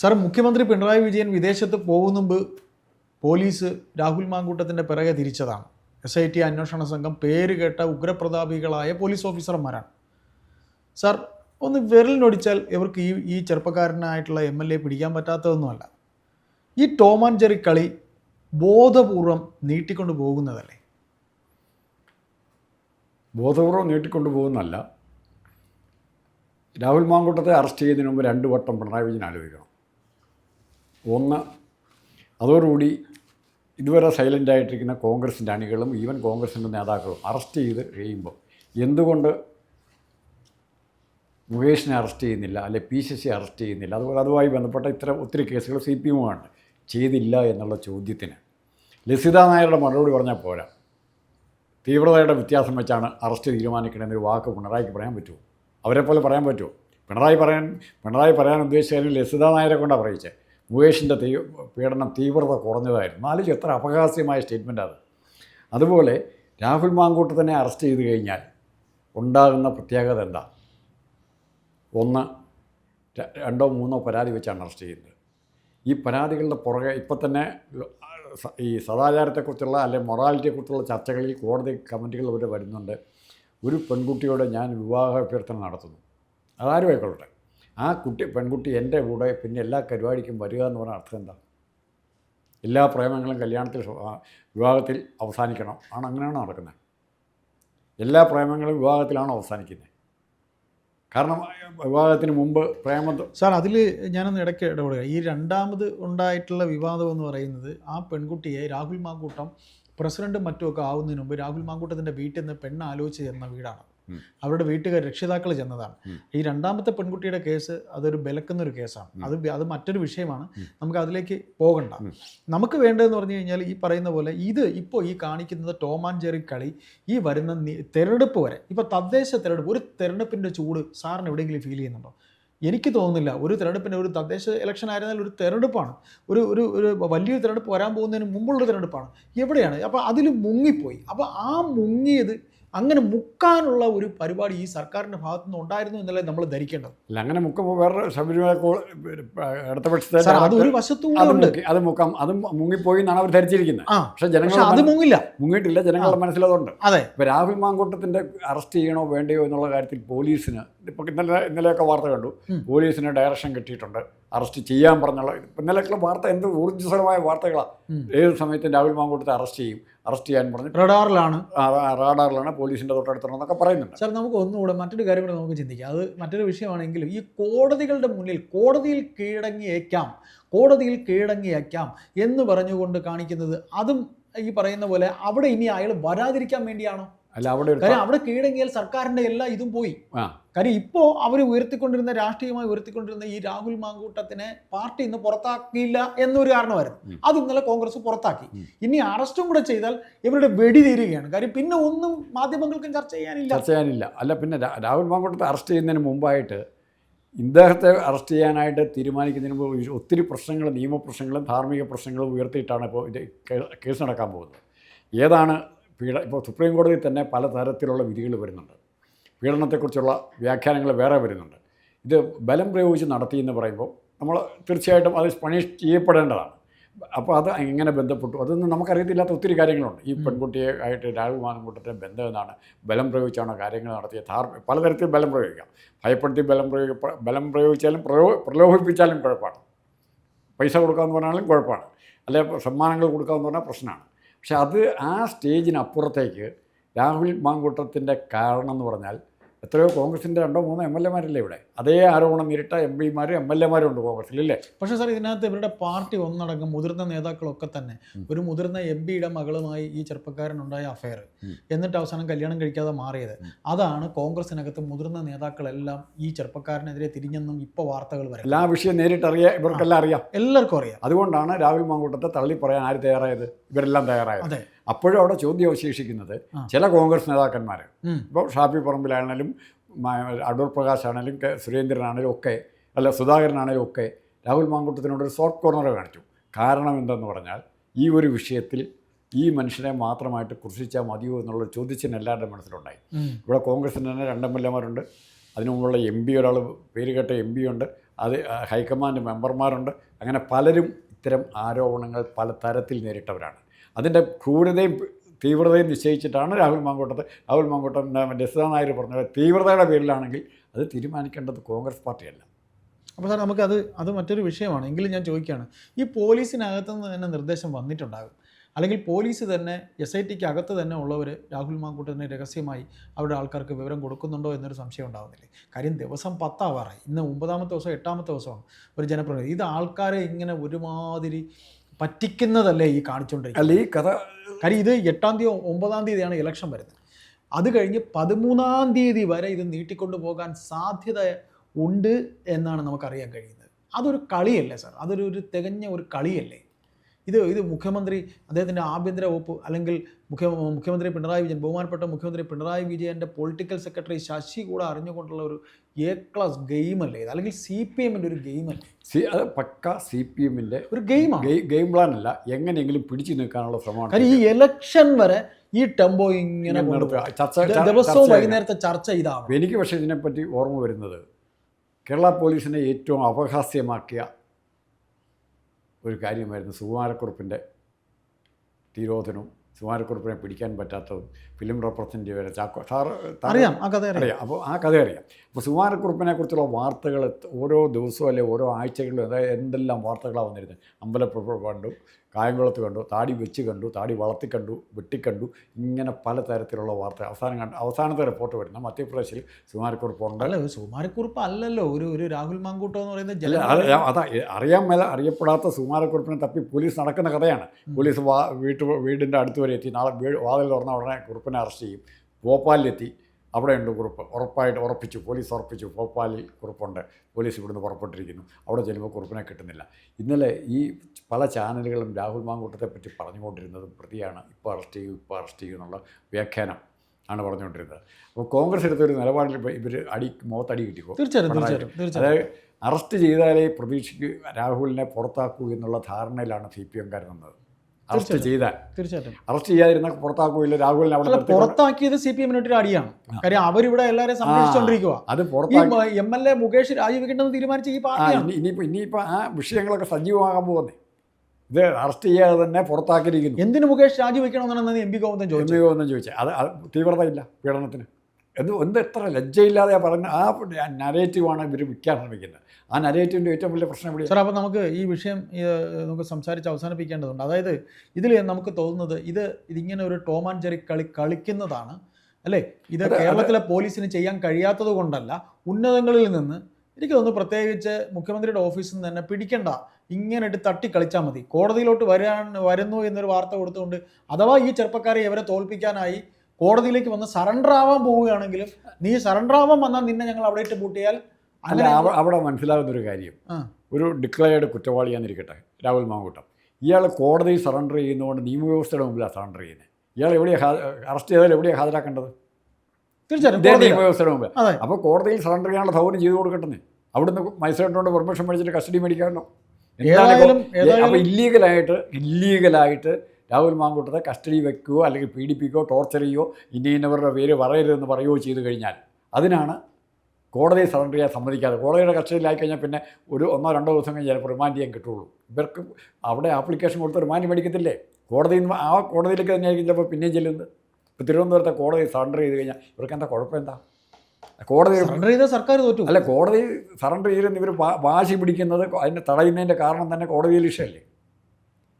Sir മുഖ്യമന്ത്രി പിണറായി വിജയൻ വിദേശത്ത് പോകുന്ന മുമ്പ് പോലീസ് രാഹുൽ മാങ്കൂട്ടത്തിന്റെ പിറകെ തിരിച്ചതാണ്. എസ് ഐ ടി അന്വേഷണ സംഘം പേര് കേട്ട ഉഗ്രപ്രതാപികളായ പോലീസ് ഓഫീസർമാരാണ്. സാർ ഒന്ന് വിരലിനൊടിച്ചാൽ ഇവർക്ക് ഈ ഈ ചെറുപ്പക്കാരനായിട്ടുള്ള എം എൽ എ പിടിക്കാൻ പറ്റാത്തതൊന്നുമല്ല. ഈ ടോം ആൻഡ് ജെറി കളി ബോധപൂർവം നീട്ടിക്കൊണ്ട് പോകുന്നതല്ലേ? ബോധപൂർവം നീട്ടിക്കൊണ്ടു പോകുന്നല്ല രാഹുൽ മാങ്കൂട്ടത്തെ അറസ്റ്റ് ചെയ്യുന്നതിന് മുമ്പ് രണ്ട് വട്ടം പിണറായി വിജയൻ ആലോചിക്കണം. ഒന്ന് അതോടുകൂടി ഇതുവരെ സൈലന്റ് ആയിട്ടിരിക്കുന്ന കോൺഗ്രസിന്റെ അണികളും ഈവൻ കോൺഗ്രസിന്റെ നേതാക്കളും അറസ്റ്റ് ചെയ്ത് കഴിയുമ്പോൾ എന്തുകൊണ്ട് മുകേഷിനെ അറസ്റ്റ് ചെയ്യുന്നില്ല അല്ലെ പി സി സി അറസ്റ്റ് ചെയ്യുന്നില്ല? അതുപോലെ അതുമായി ബന്ധപ്പെട്ട ഇത്ര ഒത്തിരി കേസുകൾ സി പി എമ്മുമാണ് ചെയ്തില്ല എന്നുള്ള ചോദ്യത്തിന് ലസിത നായരുടെ മറുപടി പറഞ്ഞാൽ പോരാ. തീവ്രതയുടെ വ്യത്യാസം വെച്ചാണ് അറസ്റ്റ് തീരുമാനിക്കണമെന്നൊരു വാക്ക് പിണറായിക്ക് പറയാൻ പറ്റുമോ? അവരെപ്പോലെ പോലെ പറയാൻ പറ്റുമോ? പിണറായി പറയാൻ പിണറായി പറയാൻ ഉദ്ദേശിച്ചാലും ലസിത നായരെ കൊണ്ടാണ് പറയിച്ചത് മുകേഷിന്റെ തീ പീഡനം തീവ്രത കുറഞ്ഞതായിരുന്നു. നാല് എത്ര അപഹാസ്യമായ സ്റ്റേറ്റ്മെന്റ് അത്. അതുപോലെ രാഹുൽ മാങ്കൂട്ടത്തിനെ അറസ്റ്റ് ചെയ്ത് കഴിഞ്ഞാൽ ഉണ്ടാകുന്ന പ്രത്യേകത എന്താ? ഒന്ന് രണ്ടോ മൂന്നോ പരാതി വെച്ചാണ് അറസ്റ്റ് ചെയ്യുന്നത്. ഈ പരാതികളുടെ പുറകെ ഇപ്പം തന്നെ ഈ സദാചാരത്തെക്കുറിച്ചുള്ള അല്ലെങ്കിൽ മൊറാലിറ്റിയെക്കുറിച്ചുള്ള ചർച്ചകളിൽ കോടതി കമ്മിറ്റികൾ ഇവിടെ വരുന്നുണ്ട്. ഒരു പെൺകുട്ടിയോട് ഞാൻ വിവാഹ അഭ്യർത്ഥന നടത്തുന്നു. അതാരും ആയിക്കൊള്ളട്ടെ. ആ കുട്ടി പെൺകുട്ടി എന്റെ കൂടെ പിന്നെ എല്ലാ പരിപാടിക്കും വരിക എന്ന് പറഞ്ഞ അർത്ഥം എന്താ? എല്ലാ പ്രേമങ്ങളും കല്യാണത്തിൽ വിവാഹത്തിൽ അവസാനിക്കണം. ആണ് അങ്ങനെയാണ് നടക്കുന്നത്? എല്ലാ പ്രേമങ്ങളും വിവാഹത്തിലാണ് അവസാനിക്കുന്നത്? കാരണം വിവാഹത്തിന് മുമ്പ് പ്രേമ സാർ അതിൽ ഞാനൊന്ന് ഇടയ്ക്ക് ഇടപെടുക. ഈ രണ്ടാമത് ഉണ്ടായിട്ടുള്ള വിവാദം എന്ന് പറയുന്നത് ആ പെൺകുട്ടിയെ രാഹുൽ മാങ്കൂട്ടം പ്രസിഡന്റും മറ്റുമൊക്കെ ആവുന്നതിന് മുമ്പ് രാഹുൽ മാങ്കൂട്ടത്തിന്റെ വീട്ടിൽ നിന്ന് പെണ്ണ് ആലോചിച്ച് ചെന്ന വീടാണ്. അവരുടെ വീട്ടുകാർ രക്ഷിതാക്കൾ ചെന്നതാണ്. ഈ രണ്ടാമത്തെ പെൺകുട്ടിയുടെ കേസ് അതൊരു ബലക്കുന്ന ഒരു കേസാണ് അത് അത് മറ്റൊരു വിഷയമാണ്. നമുക്ക് അതിലേക്ക് പോകണ്ട. നമുക്ക് വേണ്ടതെന്ന് പറഞ്ഞു കഴിഞ്ഞാൽ ഈ പറയുന്ന പോലെ ഇത് ഇപ്പോൾ ഈ കാണിക്കുന്നത് ടോം ആൻഡ് ജെറി കളി ഈ വരുന്ന തിരഞ്ഞെടുപ്പ് വരെ ഇപ്പോൾ തദ്ദേശ തെരഞ്ഞെടുപ്പ് ഒരു തെരഞ്ഞെടുപ്പിന്റെ ചൂട് സാറിന് എവിടെയെങ്കിലും ഫീൽ ചെയ്യുന്നുണ്ടോ? എനിക്ക് തോന്നുന്നില്ല. ഒരു തെരഞ്ഞെടുപ്പിന് ഒരു തദ്ദേശ ഇലക്ഷൻ ആയിരുന്നാൽ ഒരു തെരഞ്ഞെടുപ്പാണ്. ഒരു ഒരു ഒരു വലിയൊരു തെരഞ്ഞെടുപ്പ് വരാൻ പോകുന്നതിന് മുമ്പുള്ള തെരഞ്ഞെടുപ്പാണ്. എവിടെയാണ്? അപ്പോൾ അതിൽ മുങ്ങിപ്പോയി. അപ്പോൾ ആ മുങ്ങിയത് അങ്ങനെ മുക്കാനുള്ള ഒരു പരിപാടി ഈ സർക്കാരിന്റെ ഭാഗത്തു നിന്ന് ഉണ്ടായിരുന്നു എന്നല്ലേ നമ്മൾ ധരിക്കേണ്ടത്? അല്ല അങ്ങനെ മുക്കുമ്പോൾ വേറെ ശബരിമല ഇടതുപക്ഷത്തെ അത് ഒരു അത് മുക്കാം അത് മുങ്ങിപ്പോയി എന്നാണ് അവർ ധരിച്ചിരിക്കുന്നത്. പക്ഷെ ജനങ്ങൾ അത് മുങ്ങില്ല. മുങ്ങിയിട്ടില്ല ജനങ്ങളുടെ മനസ്സിലതുണ്ട്. അതെ. ഇപ്പൊ രാഹുൽ മാങ്കൂട്ടത്തിന്റെ അറസ്റ്റ് ചെയ്യണോ വേണ്ടയോ എന്നുള്ള കാര്യത്തിൽ പോലീസിന് ഇപ്പൊ ഇന്നലെ ഇന്നലെയൊക്കെ വാർത്ത കണ്ടു. പോലീസിന് ഡയറക്ഷൻ കിട്ടിയിട്ടുണ്ട്. അറസ്റ്റ് ചെയ്യാൻ പറഞ്ഞുള്ള ഇപ്പൊ ഇന്നലെയൊക്കെയുള്ള വാർത്ത എന്ത് ഊർജസ്വലമായ വാർത്തകളാണ് ഏത് സമയത്തും രാഹുൽ മാങ്കൂട്ടത്തെ അറസ്റ്റ് ചെയ്യും. അറസ്റ്റ് ചെയ്യാൻ പറഞ്ഞു റഡാറിലാണ്. റഡാറിലാണ് പോലീസിന്റെ പോലീസിന്റെ തൊട്ടടുത്തുണ്ടെന്നൊക്കെ പറയുന്നുണ്ട്. സാർ നമുക്ക് ഒന്നുകൂടെ മറ്റൊരു കാര്യം കൂടെ നമുക്ക് ചിന്തിക്കാം. അത് മറ്റൊരു വിഷയമാണെങ്കിലും ഈ കോടതികളുടെ മുന്നിൽ കോടതിയിൽ കീഴടങ്ങിയേക്കാം കോടതിയിൽ കീഴടങ്ങിയേക്കാം എന്ന് പറഞ്ഞുകൊണ്ട് കാണിക്കുന്നത് അതും ഈ പറയുന്ന പോലെ അവിടെ ഇനി അയാൾ വരാതിരിക്കാൻ വേണ്ടിയാണോ? അല്ല അവിടെ കാര്യം അവിടെ കീഴടങ്ങിയാൽ സർക്കാരിന്റെ എല്ലാ ഇതും പോയി. കാര്യം ഇപ്പോൾ അവർ ഉയർത്തിക്കൊണ്ടിരുന്ന രാഷ്ട്രീയമായി ഉയർത്തിക്കൊണ്ടിരുന്ന ഈ രാഹുൽ മാങ്കൂട്ടത്തിനെ പാർട്ടി ഇന്ന് പുറത്താക്കിയില്ല എന്നൊരു കാരണമായിരുന്നു. അത് ഇന്നലെ കോൺഗ്രസ് പുറത്താക്കി. ഇനി അറസ്റ്റും കൂടെ ചെയ്താൽ ഇവരുടെ വെടി തീരുകയാണ്. കാര്യം പിന്നെ ഒന്നും മാധ്യമങ്ങൾക്കും ചർച്ച ചെയ്യാനില്ല. ചർച്ച ചെയ്യാനില്ല. അല്ല പിന്നെ രാഹുൽ മാങ്കൂട്ടത്തെ അറസ്റ്റ് ചെയ്യുന്നതിന് മുമ്പായിട്ട് ഇദ്ദേഹത്തെ അറസ്റ്റ് ചെയ്യാനായിട്ട് തീരുമാനിക്കുന്നതിന് മുമ്പ് ഒത്തിരി പ്രശ്നങ്ങൾ നിയമപ്രശ്നങ്ങളും ധാർമ്മിക പ്രശ്നങ്ങളും ഉയർത്തിയിട്ടാണ് ഇപ്പോൾ ഇത് കേസ് നടക്കാൻ പോകുന്നത്. ഏതാണ് പീഡ ഇപ്പോൾ സുപ്രീം കോടതിയിൽ തന്നെ പല തരത്തിലുള്ള വിധികൾ വരുന്നുണ്ട്. പീഡനത്തെക്കുറിച്ചുള്ള വ്യാഖ്യാനങ്ങൾ വേറെ വരുന്നുണ്ട്. ഇത് ബലം പ്രയോഗിച്ച് നടത്തി എന്ന് പറയുമ്പോൾ നമ്മൾ തീർച്ചയായിട്ടും അത് പണിഷ് ചെയ്യപ്പെടേണ്ടതാണ്. അപ്പോൾ അത് എങ്ങനെ ബന്ധപ്പെട്ടു? അതൊന്നും നമുക്കറിയത്തില്ലാത്ത ഒത്തിരി കാര്യങ്ങളുണ്ട്. ഈ പെൺകുട്ടിയെ ആയിട്ട് രാഹുൽ മാങ്കൂട്ടത്തെ ബന്ധം എന്നാണ് ബലം പ്രയോഗിച്ചാണോ കാര്യങ്ങൾ നടത്തിയത്? ധാർമ്മ പലതരത്തിൽ ബലം പ്രയോഗിക്കാം. ഭയപ്പെടുത്തി ബലം പ്രയോഗി ബലം പ്രയോഗിച്ചാലും പ്രയോ പ്രലോഭിപ്പിച്ചാലും കുഴപ്പമാണ്. പൈസ കൊടുക്കാമെന്ന് പറഞ്ഞാലും കുഴപ്പമാണ്. അല്ലെ സമ്മാനങ്ങൾ കൊടുക്കാമെന്ന് പറഞ്ഞാൽ പ്രശ്നമാണ്. പക്ഷെ അത് ആ സ്റ്റേജിനപ്പുറത്തേക്ക് രാഹുൽ മാങ്കൂട്ടത്തിന്റെ കാരണം എന്ന് പറഞ്ഞാൽ എത്രയോ കോൺഗ്രസിന്റെ രണ്ടോ മൂന്നോ എം എൽ എമാരില്ലേ ഇവിടെ? അതേ ആരോപണം നേരിട്ട എം പിമാരും എം എൽ എമാരും ഉണ്ട് കോൺഗ്രസിൽ അല്ലേ പക്ഷേ സാർ ഇതിനകത്ത് ഇവരുടെ പാർട്ടി ഒന്നടങ്കം മുതിർന്ന നേതാക്കളൊക്കെ തന്നെ ഒരു മുതിർന്ന എം പിയുടെ മകളുമായി ഈ ചെറുപ്പക്കാരനുണ്ടായ അഫയർ എന്നിട്ട് അവസാനം കല്യാണം കഴിക്കാതെ മാറിയത്. അതാണ് കോൺഗ്രസിനകത്ത് മുതിർന്ന നേതാക്കളെല്ലാം ഈ ചെറുപ്പക്കാരനെതിരെ തിരിഞ്ഞെന്നും ഇപ്പോൾ വാർത്തകൾ വരാം. എല്ലാ വിഷയം നേരിട്ടറിയാം ഇവർക്കെല്ലാം അറിയാം. എല്ലാവർക്കും അറിയാം. അതുകൊണ്ടാണ് രാഹുൽ മാങ്കൂട്ടത്തെ തള്ളി പറയാൻ ആര് തയ്യാറായത്? ഇവരെല്ലാം തയ്യാറായത്. അതെ. അപ്പോഴും അവിടെ ചോദ്യം അവശേഷിക്കുന്നത് ചില കോൺഗ്രസ് നേതാക്കന്മാർ. ഇപ്പോൾ ഷാഫി പറമ്പിലാണെങ്കിലും അടൂർ പ്രകാശ് ആണെങ്കിലും കെ സുരേന്ദ്രനാണെങ്കിലും ഒക്കെ അല്ല സുധാകരനാണെങ്കിലും ഒക്കെ രാഹുൽ മാങ്കൂട്ടത്തിനോട് ഒരു സോഫ്റ്റ് കോർണർ കാണിച്ചു. കാരണം എന്തെന്ന് പറഞ്ഞാൽ ഈ ഒരു വിഷയത്തിൽ ഈ മനുഷ്യനെ മാത്രമായിട്ട് കുർശിച്ചാൽ മതിയോ എന്നുള്ള ചോദ്യത്തിന് എല്ലാവരുടെ മനസ്സിലുണ്ടായി. ഇവിടെ കോൺഗ്രസിന് തന്നെ രണ്ട് എം എൽ എമാരുണ്ട് അതിനു മുമ്പുള്ള എം പി ഒരാൾ പേര് കേട്ട എം പി ഉണ്ട്. അത് ഹൈക്കമാൻഡ് മെമ്പർമാരുണ്ട്. അങ്ങനെ പലരും ഇത്തരം ആരോപണങ്ങൾ പല തരത്തിൽ നേരിട്ടവരാണ്. അതിന്റെ ക്രൂരതയും തീവ്രതയും നിശ്ചയിച്ചിട്ടാണ് രാഹുൽ മാങ്കോട്ടത്ത് രാഹുൽ മാങ്കോട്ടന്റെ ലസിത നായർ പറഞ്ഞത് തീവ്രതയുടെ പേരിലാണെങ്കിൽ അത് തീരുമാനിക്കേണ്ടത് കോൺഗ്രസ് പാർട്ടിയല്ല. അപ്പോൾ സാർ നമുക്കത് അത് മറ്റൊരു വിഷയമാണ്. എങ്കിലും ഞാൻ ചോദിക്കുകയാണ് ഈ പോലീസിനകത്തു നിന്ന് തന്നെ നിർദ്ദേശം വന്നിട്ടുണ്ടാകും? അല്ലെങ്കിൽ പോലീസ് തന്നെ എസ് ഐ ടിക്ക് അകത്ത് തന്നെ ഉള്ളവർ രാഹുൽ മാങ്കൂട്ടനെ രഹസ്യമായി അവരുടെ ആൾക്കാർക്ക് വിവരം കൊടുക്കുന്നുണ്ടോ എന്നൊരു സംശയം ഉണ്ടാകുന്നില്ലേ കാര്യം ദിവസം പത്താവാറായി. ഇന്ന് ഒമ്പതാമത്തെ ദിവസം എട്ടാമത്തെ ദിവസമാണ് ഒരു ജനപ്രതിനിധി ഇത് ആൾക്കാരെ ഇങ്ങനെ ഒരുമാതിരി പറ്റിക്കുന്നതല്ലേ ഈ കാണിച്ചുകൊണ്ടിരിക്കുന്നത് അല്ല ഈ കഥ കാര്യം ഇത് എട്ടാം തീയതി ഒമ്പതാം തീയതിയാണ് ഇലക്ഷൻ വരുന്നത്. അത് കഴിഞ്ഞ് പതിമൂന്നാം തീയതി വരെ ഇത് നീട്ടിക്കൊണ്ടു പോകാൻ സാധ്യത ഉണ്ട് എന്നാണ് നമുക്കറിയാൻ കഴിയുന്നത്. അതൊരു കളിയല്ലേ സാർ? അതൊരു ഒരു തികഞ്ഞ ഒരു കളിയല്ലേ? ഇത് ഇത് മുഖ്യമന്ത്രി അദ്ദേഹത്തിന്റെ ആഭ്യന്തര വകുപ്പ് അല്ലെങ്കിൽ മുഖ്യ മുഖ്യമന്ത്രി പിണറായി വിജയൻ ബഹുമാനപ്പെട്ട മുഖ്യമന്ത്രി പിണറായി വിജയന്റെ പൊളിറ്റിക്കൽ സെക്രട്ടറി ശശി കൂടെ അറിഞ്ഞുകൊണ്ടുള്ള ഒരു എ ക്ലാസ് ഗെയിമല്ലേ ഇത് അല്ലെങ്കിൽ സി പി എമ്മിന്റെ ഒരു ഗെയിമല്ലേ സി അത് പക്ക സി പി എമ്മിന്റെ ഒരു ഗെയിമാണ് ഗെയിം പ്ലാൻ അല്ല. എങ്ങനെയെങ്കിലും പിടിച്ചു നിൽക്കാനുള്ള ശ്രമമാണ്. കാര്യം ഈ എലക്ഷൻ വരെ ഈ ടെമ്പോ ഇങ്ങനെ ദിവസവും വൈകുന്നേരത്തെ ചർച്ച ഇതാണ്. എനിക്ക് പക്ഷേ ഇതിനെപ്പറ്റി ഓർമ്മ വരുന്നത് കേരള പോലീസിനെ ഏറ്റവും അപഹാസ്യമാക്കിയ ഒരു കാര്യമായിരുന്നു സുകുമാരക്കുറുപ്പിന്റെ തിരോധനവും സുമാരക്കുറിപ്പിനെ പിടിക്കാൻ പറ്റാത്തതും ഫിലിം റെപ്രസെന്റ് വരെ ചാക്കോ സാർ അറിയാം ആ കഥ അറിയാം. അപ്പോൾ ആ കഥ അറിയാം. അപ്പോൾ സുമാരക്കുറിപ്പിനെ കുറിച്ചുള്ള വാർത്തകൾ ഓരോ ദിവസവും അല്ലെ ഓരോ ആഴ്ചകളിലും അതായത് എന്തെല്ലാം വാർത്തകളാണ് വന്നിരുന്നത് അമ്പലപ്പുഴ കണ്ടു കായംകുളത്ത് കണ്ടു താടി വെച്ച് കണ്ടു താടി വളർത്തി കണ്ടു വെട്ടിക്കണ്ടു ഇങ്ങനെ പല തരത്തിലുള്ള വാർത്ത. അവസാനം കണ്ട അവസാനത്തെ റിപ്പോർട്ട് വരുന്ന മധ്യപ്രദേശിൽ സുമാരക്കുറിപ്പ് അല്ല സുമാരക്കുറിപ്പ് അല്ലല്ലോ ഒരു ഒരു രാഹുൽ മാങ്കൂട്ടോ എന്ന് പറയുന്ന ജല അത് അറിയാൻ മേല അറിയപ്പെടാത്ത സുമാരക്കുറിപ്പിനെ തപ്പി പോലീസ് നടക്കുന്ന കഥയാണ്. പോലീസ് വാ വീട്ടു വീടിന്റെ അടുത്ത് വരെ എത്തി. നാളെ വീട് വാതിൽ തുറന്ന ഉടനെ കുറിപ്പിനെ അറസ്റ്റ് ചെയ്യും. ഭോപ്പാലിലെത്തി അവിടെ കുറിപ്പ്. ഉറപ്പായിട്ട് ഉറപ്പിച്ചു. പോലീസ് ഉറപ്പിച്ചു. ഭോപ്പാലിൽ കുറിപ്പുണ്ട്. പോലീസ് ഇവിടുന്ന് പുറപ്പെട്ടിരിക്കുന്നു. അവിടെ ചെല്ലുമ്പോൾ കുറിപ്പിനെ കിട്ടുന്നില്ല. ഇന്നലെ ഈ പല ചാനലുകളും രാഹുൽ മാങ്കൂട്ടത്തെ പറ്റി പറഞ്ഞുകൊണ്ടിരുന്നതും പ്രതിയാണ് ഇപ്പോൾ അറസ്റ്റ് ചെയ്യും ഇപ്പോൾ അറസ്റ്റ് ചെയ്യും എന്നുള്ള വ്യാഖ്യാനം ആണ് പറഞ്ഞുകൊണ്ടിരുന്നത്. അപ്പോൾ കോൺഗ്രസ് എടുത്തൊരു നിലപാടിൽ ഇവർ അടി മുഖത്തടി കിട്ടി. തീർച്ചയായിട്ടും തീർച്ചയായിട്ടും അതായത് അറസ്റ്റ് ചെയ്താലേ പ്രതീക്ഷയ്ക്ക് രാഹുലിനെ പുറത്താക്കൂ എന്നുള്ള ധാരണയിലാണ് സി പി എംകാർ നിന്നത് അറസ്റ്റ് ചെയ്താൽ. തീർച്ചയായിട്ടും. അറസ്റ്റ് ചെയ്യാതിരുന്ന പുറത്താക്കുകയില്ല രാഹുലിനെ അവിടെ പുറത്താക്കിയത് സി പി എമ്മിനൊരു അടിയാണ്. കാര്യം അവരിവിടെ എല്ലാവരെയും സംരക്ഷിച്ചുകൊണ്ടിരിക്കുക അത് പുറത്താക്കി എം എൽ എ മുകേഷ് രാജിവെക്കേണ്ടെന്ന് തീരുമാനിച്ച ഈ പാർട്ടി പാർട്ടിയാണ് ഇനി ഇനിയിപ്പോൾ ഇനിയിപ്പോൾ ആ വിഷയങ്ങളൊക്കെ സജീവമാകാൻ പോകുന്നത് ഇത് അറസ്റ്റ് ചെയ്യാതെ തന്നെ പുറത്താക്കിയിരിക്കുന്നു. എന്തിനു മുകേഷ് രാജിവെക്കണമെന്നാണ് എം പി ഗോവിന്ദൻ ചോദിച്ചത് പി ഒന്നും ചോദിച്ചത്. അത് അത് തീവ്രതയില്ല പീഡനത്തിന്. എന്ത് എന്ത് എത്ര ലജ്ജയില്ലാതെ പറഞ്ഞ ആ നരേറ്റീവാണ് ഇവർ വിൽക്കാൻ ശ്രമിക്കുന്നത്. ആ നരേറ്റീവിന്റെ ഏറ്റവും വലിയ പ്രശ്നം എവിടെയാണ് സാർ അപ്പോൾ നമുക്ക് ഈ വിഷയം നമുക്ക് സംസാരിച്ച് അവസാനിപ്പിക്കേണ്ടതുണ്ട്. അതായത് ഇതിൽ നമുക്ക് തോന്നുന്നത് ഇത് ഇതിങ്ങനെ ഒരു ടോം ആൻഡ് ജെറി കളി കളിക്കുന്നതാണ് അല്ലേ? ഇത്. കേരളത്തിലെ പോലീസിന് ചെയ്യാൻ കഴിയാത്തത് കൊണ്ടല്ല ഉന്നതങ്ങളിൽ നിന്ന് എനിക്ക് തോന്നുന്നു പ്രത്യേകിച്ച് മുഖ്യമന്ത്രിയുടെ ഓഫീസിൽ നിന്ന് തന്നെ പിടിക്കേണ്ട ഇങ്ങനെ ഇട്ട് തട്ടി കളിച്ചാൽ മതി. കോടതിയിലോട്ട് വരാൻ വരുന്നു എന്നൊരു വാർത്ത കൊടുത്തുകൊണ്ട് അഥവാ ഈ ചെറുപ്പക്കാരെ ഇവരെ തോൽപ്പിക്കാനായി കോടതിയിലേക്ക് വന്ന് സറണ്ടർ ആവാൻ പോവുകയാണെങ്കിലും നീ സറണ്ടർ ആവാൻ വന്നാൽ നിന്നെ ഞങ്ങൾ അവിടെ ഇട്ട് പൂട്ടിയാൽ അല്ല അവിടെ മനസ്സിലാകുന്ന ഒരു കാര്യം. ഒരു ഡിക്ലയേർഡ് കുറ്റവാളിയാന്നിരിക്കട്ടെ രാഹുൽ മാങ്കൂട്ടം. ഇയാൾ കോടതി സറണ്ടർ ചെയ്യുന്നതുകൊണ്ട് നിയമവ്യവസ്ഥയുടെ മുമ്പിലാണ് സറണ്ടർ ചെയ്യുന്നത് ഇയാൾ എവിടെയാണ് അറസ്റ്റ് ചെയ്താൽ എവിടെയാണ് ഹാജരാക്കേണ്ടത്? തീർച്ചയായിട്ടും നിയമവ്യവസ്ഥയുടെ മുമ്പ് അതെ. അപ്പോൾ കോടതിയിൽ സറണ്ടർ ചെയ്യാനുള്ള സൗകര്യം ചെയ്തു കൊടുക്കട്ടെ അവിടുന്ന് മജിസ്ട്രേറ്റിനോട് പെർമിഷൻ മേടിച്ചിട്ട് കസ്റ്റഡി മേടിക്കാമല്ലോ. ഏതായാലും അപ്പോൾ ഇല്ലീഗലായിട്ട് ഇല്ലീഗലായിട്ട് രാഹുൽ മാങ്കൂട്ടത്തെ കസ്റ്റഡി വെക്കുകയോ അല്ലെങ്കിൽ പീഡിപ്പിക്കുകയോ ടോർച്ചർ ചെയ്യുകയോ ഇന്ന ഇന്നവരുടെ പേര് പറയരുതെന്ന് പറയുകയോ ചെയ്തു കഴിഞ്ഞാൽ അതിനാണ് കോടതി സറണ്ടർ ചെയ്യാൻ സമ്മതിക്കാതെ. കോടതിയുടെ കസ്റ്റഡിയിലായി കഴിഞ്ഞാൽ പിന്നെ ഒരു ഒന്നോ രണ്ടോ ദിവസം കഴിഞ്ഞ് ചിലപ്പോൾ റിമാൻഡ് ചെയ്യാൻ കിട്ടുള്ളൂ ഇവർക്ക് അവിടെ ആപ്ലിക്കേഷൻ കൊടുത്ത് റിമാൻഡ് മേടിക്കത്തില്ലേ? കോടതിയിൽ നിന്ന് ആ കോടതിയിലേക്ക് തന്നെയായിരിക്കും ചിലപ്പോൾ പിന്നെയും ചെല്ലുന്നത്. ഇപ്പോൾ തിരുവനന്തപുരത്തെ കോടതി സറണ്ടർ ചെയ്ത് കഴിഞ്ഞാൽ ഇവർക്ക് എന്താ കുഴപ്പം എന്താ? കോടതി സറണ്ടർ ചെയ്ത സർക്കാർ തോറ്റു. അല്ല കോടതി സറണ്ടർ ചെയ്തിരുന്ന ഇവർ വാശി പിടിക്കുന്നത് അതിനെ തടയുന്നതിന്റെ കാരണം തന്നെ കോടതിയിൽ വിഷയമല്ലേ?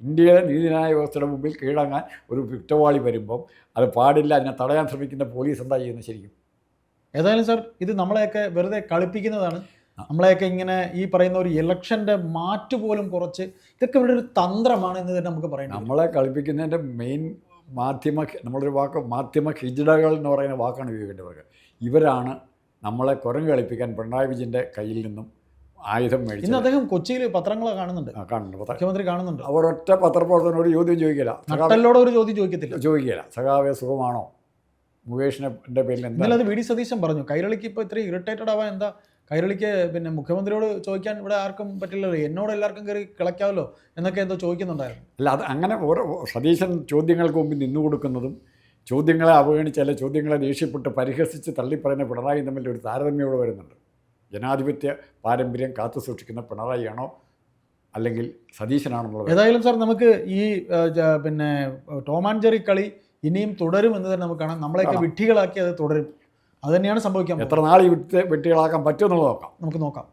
ഇന്ത്യയിലെ നീതിന്യായ വ്യവസ്ഥയുടെ മുമ്പിൽ കീഴടങ്ങാൻ ഒരു കുറ്റവാളി വരുമ്പം അത് പാടില്ല അതിനെ തടയാൻ ശ്രമിക്കുന്ന പോലീസ് എന്താ ചെയ്യുന്നത് ശരിക്കും? ഏതായാലും സാർ ഇത് നമ്മളെയൊക്കെ വെറുതെ കളിപ്പിക്കുന്നതാണ്. നമ്മളെയൊക്കെ ഇങ്ങനെ ഈ പറയുന്ന ഒരു ഇലക്ഷന്റെ മാറ്റ് പോലും കുറച്ച് ഇതൊക്കെ ഇവിടെ ഒരു തന്ത്രമാണ് എന്ന് തന്നെ നമുക്ക് പറയാം നമ്മളെ കളിപ്പിക്കുന്നതിന്റെ മെയിൻ മാധ്യമ നമ്മളൊരു വാക്ക് മാധ്യമ ഹിജടകൾ എന്ന് പറയുന്ന വാക്കാണ് ഉപയോഗിക്കേണ്ടവർക്ക് ഇവരാണ് നമ്മളെ കുരങ്ങ് കളിപ്പിക്കാൻ പിണറായി വിജയന്റെ കയ്യിൽ നിന്നും ആയുധം മേടിച്ചു ഇന്ന് അദ്ദേഹം കൊച്ചിയിൽ പത്രങ്ങളെ കാണുന്നുണ്ട്. ആ, കാണുന്നുണ്ട്. പത്ര- മുഖ്യമന്ത്രി കാണുന്നുണ്ട്. ഒറ്റ പത്രപ്രവർത്തനോട് ചോദ്യം ചോദിക്കില്ല. സഖാവേ ഒരു ചോദ്യം ചോദിക്കത്തില്ല. ചോദിക്കില്ല. സഖാവേ സുഖമാണോ? മുകേഷിന്റെ പേരിൽ എന്താ ഇന്നലെ അത് വി ഡി സതീശൻ പറഞ്ഞു. കൈരളിക്ക് ഇപ്പോൾ ഇത്രയും ഇറിറ്റേറ്റഡ് ആവാൻ എന്താ? കൈരളിക്ക് പിന്നെ മുഖ്യമന്ത്രിയോട് ചോദിക്കാൻ ഇവിടെ ആർക്കും പറ്റില്ലല്ലോ. എന്നോട് എല്ലാവർക്കും കയറി കിളയ്ക്കാമല്ലോ എന്നൊക്കെ എന്തോ ചോദിക്കുന്നുണ്ടായിരുന്നു. അല്ല അത് അങ്ങനെ ഓരോ സതീശൻ ചോദ്യങ്ങൾക്ക് മുമ്പിൽ നിന്നു കൊടുക്കുന്നതും ചോദ്യങ്ങളെ അവഗണിച്ച് അല്ലെ ചോദ്യങ്ങളെ ദേഷ്യപ്പെട്ട് പരിഹസിച്ച് തള്ളിപ്പറയുന്ന പിണറായി തമ്മിൽ ഒരു താരതമ്യം ഇവിടെ വരുന്നുണ്ട്. ജനാധിപത്യ പാരമ്പര്യം കാത്തു സൂക്ഷിക്കുന്ന പിണറായിയാണോ അല്ലെങ്കിൽ സതീശനാണെന്നുള്ളത് ഏതായാലും സാർ നമുക്ക് ഈ പിന്നെ ടോമാൻജറി ജെറി കളി ഇനിയും തുടരും എന്ന് തന്നെ നമുക്ക് കാണാം. നമ്മളെയൊക്കെ വിട്ടികളാക്കി വിഡ്ഢികളാക്കി അത് തുടരും. അത് തന്നെയാണ് സംഭവിക്കാൻ എത്ര നാൾ ഈ വിട്ട് വെട്ടികളാക്കാൻ പറ്റുമെന്നുള്ളത് നോക്കാം. നമുക്ക് നോക്കാം.